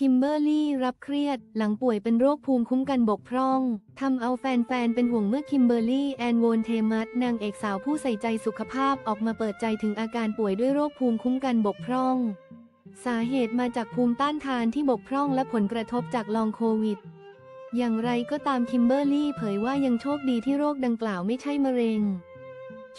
คิมเบอร์รี่รับเครียด หลังป่วยเป็นโรคภูมิคุ้มกันบกพร่อง ทำเอาแฟนๆ เป็นห่วงเมื่อคิมเบอร์รี่แอนโวนเทมัสนางเอกสาวผู้ใส่ใจสุขภาพออกมาเปิดใจถึงอาการป่วยด้วยโรคภูมิคุ้มกันบกพร่อง สาเหตุมาจากภูมิต้านทานที่บกพร่องและผลกระทบจากลองโควิด อย่างไรก็ตามคิมเบอร์รี่เผยว่ายังโชคดีที่โรคดังกล่าวไม่ใช่มะเร็ง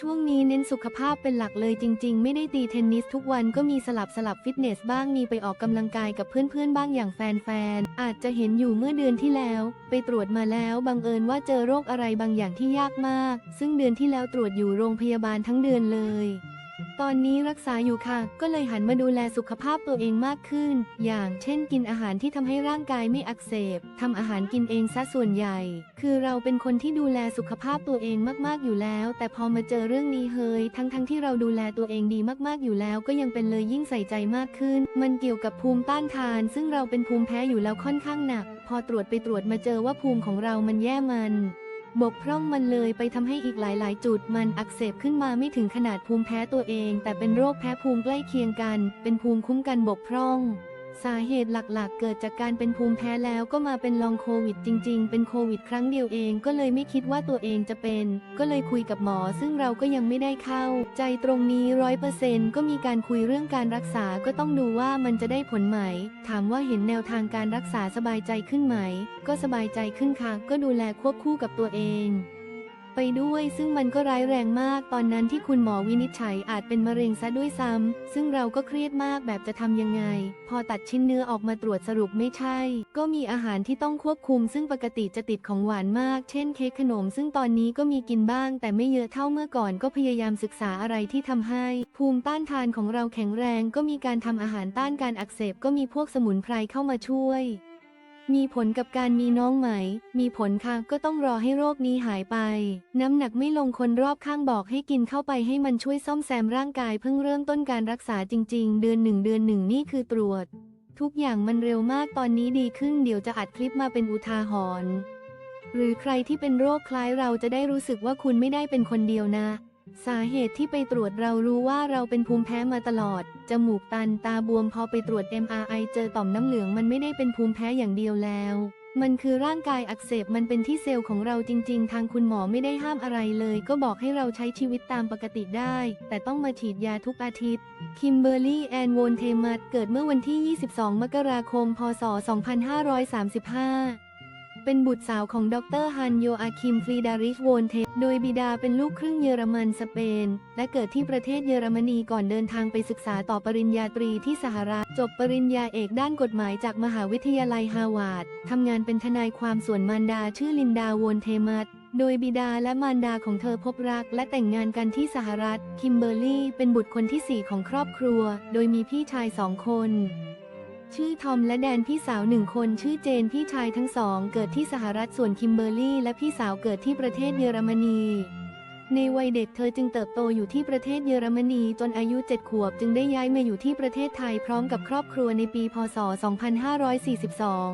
ช่วงนี้เน้นสุขภาพเป็นหลักเลยจริง ๆ ไม่ได้ตีเทนนิสทุกวันก็มีสลับสลับฟิตเนสบ้างมีไปออกกำลังกายกับเพื่อนๆบ้างอย่างแฟนๆ อาจจะเห็นอยู่เมื่อเดือนที่แล้ว ไปตรวจมาแล้วบังเอิญว่าเจอโรคอะไรบางอย่างที่ยากมาก ซึ่งเดือนที่แล้วตรวจอยู่โรงพยาบาลทั้งเดือนเลย ตอนนี้รักษาอยู่ค่ะ ก็เลยหันมาดูแลสุขภาพตัวเองมากขึ้น อย่างเช่นกินอาหารที่ทำให้ร่างกายไม่อักเสบทำอาหารกินเองซะส่วนใหญ่ คือเราเป็นคนที่ดูแลสุขภาพตัวเองมากๆอยู่แล้ว แต่พอมาเจอเรื่องนี้เฮย ทั้งๆทที่เราดูแลตัวเองดีมากๆอยู่แล้ว ก็ยังเป็นเลยยิ่งใส่ใจมากขึ้น มันเกี่ยวกับภูมิต้านทาน ซึ่งเราเป็นภูมิแพ้อยู่แล้วค่อนข้างหนัก พอตรวจไปตรวจมาเจอว่าภูมิของเรามันแย่มัน บกพร่องมันเลยไปทำให้อีกหลาย ๆ จุดมันอักเสบขึ้นมาไม่ถึงขนาดภูมิแพ้ตัวเอง แต่เป็นโรคแพ้ภูมิใกล้เคียงกัน เป็นภูมิคุ้มกันบกพร่อง สาเหตุหลักๆ เกิดจากการเป็นภูมิแพ้แล้วก็มาเป็นลองโควิดจริง ๆ เป็นโควิดครั้งเดียวเองก็เลยไม่คิดว่าตัวเองจะเป็น ก็เลยคุยกับหมอซึ่งเราก็ยังไม่ได้เข้า ใจตรงนี้ร้อยเปอร์เซ็นต์ก็มีการคุยเรื่องการรักษาก็ต้องดูว่ามันจะได้ผลไหม ถามว่าเห็นแนวทางการรักษาสบายใจขึ้นไหม ก็สบายใจขึ้นค่ะก็ดูแลควบคู่กับตัวเอง ไปด้วย ซึ่งมันก็ร้ายแรงมากตอนนั้นที่คุณหมอวินิจฉัยอาจเป็นมะเร็งซะด้วยซ้ำซึ่งเราก็เครียดมากแบบจะทำยังไง พอตัดชิ้นเนื้อออกมาตรวจสรุปไม่ใช่ ก็มีอาหารที่ต้องควบคุม ซึ่งปกติจะติดของหวานมาก เช่นเค้กขนม ซึ่งตอนนี้ก็มีกินบ้าง แต่ไม่เยอะเท่าเมื่อก่อนก็พยายามศึกษาอะไรที่ทำให้ ภูมิต้านทานของเราแข็งแรง ก็มีการทำอาหารต้านการอักเสบก็มีพวกสมุนไพรเข้ามาช่วย มีผลกับการมีน้องไหม มีผลค่ะก็ต้องรอให้โรคนี้หายไป น้ำหนักไม่ลงคนรอบข้างบอกให้กินเข้าไปให้มันช่วยซ่อมแซมร่างกายเพิ่งเริ่มต้นการรักษาจริง ๆ เดือนหนึ่งเดือนหนึ่งนี่คือตรวจ ทุกอย่างมันเร็วมากตอนนี้ดีขึ้นเดี๋ยวจะอัดคลิปมาเป็นอุทาหรณ์หรือใครที่เป็นโรคคล้ายเราจะได้รู้สึกว่าคุณไม่ได้เป็นคนเดียวนะ สาเหตุที่ไปตรวจเรารู้ว่าเราเป็นภูมิแพ้มาตลอด จมูกตันตาบวมพอไปตรวจ MRI เจอต่อมน้ำเหลืองมันไม่ได้เป็นภูมิแพ้อย่างเดียวแล้ว มันคือร่างกายอักเสบมันเป็นที่เซลล์ของเราจริง ๆ ทางคุณหมอไม่ได้ห้ามอะไรเลย ก็บอกให้เราใช้ชีวิตตามปกติได้ แต่ต้องมาฉีดยาทุกอาทิตย์ คิมเบอร์รี่แอนโวนเทมัสเกิดเมื่อวันที่ 22 มกราคม พศ 2535 เป็นบุตรสาวของดรฮันโยอาคิมฟรีดาริชโวนเทโดยบิดาเป็นลูกครึ่งเยอรมันสเปน และเกิดที่ประเทศเยอรมนีก่อนเดินทางไปศึกษาต่อปริญญาตรีที่สหรัฐ จบปริญญาเอกด้านกฎหมายจากมหาวิทยาลัยฮาวาดทำงานเป็นทนายความส่วนมารดาชื่อลินดาโวนเทมัสโดยบิดาและมารดาของเธอพบรักและแต่งงานกันที่สหรัฐ คิมเบอร์รี่ เป็นบุตรคนที่สี่ของครอบครัว โดยมีพี่ชายสองคน ชื่อทอมและแดนพี่สาวหนึ่งคนชื่อเจนพี่ชายทั้งสอง เกิดที่สหรัฐส่วนคิมเบอร์รี่และพี่สาวเกิดที่ประเทศเยอรมนี ในวัยเด็กเธอจึงเติบโตอยู่ที่ประเทศเยอรมนีจนอายุ7ขวบจึงได้ย้ายมาอยู่ที่ประเทศไทยพร้อมกับครอบครัวในปี พศ 2542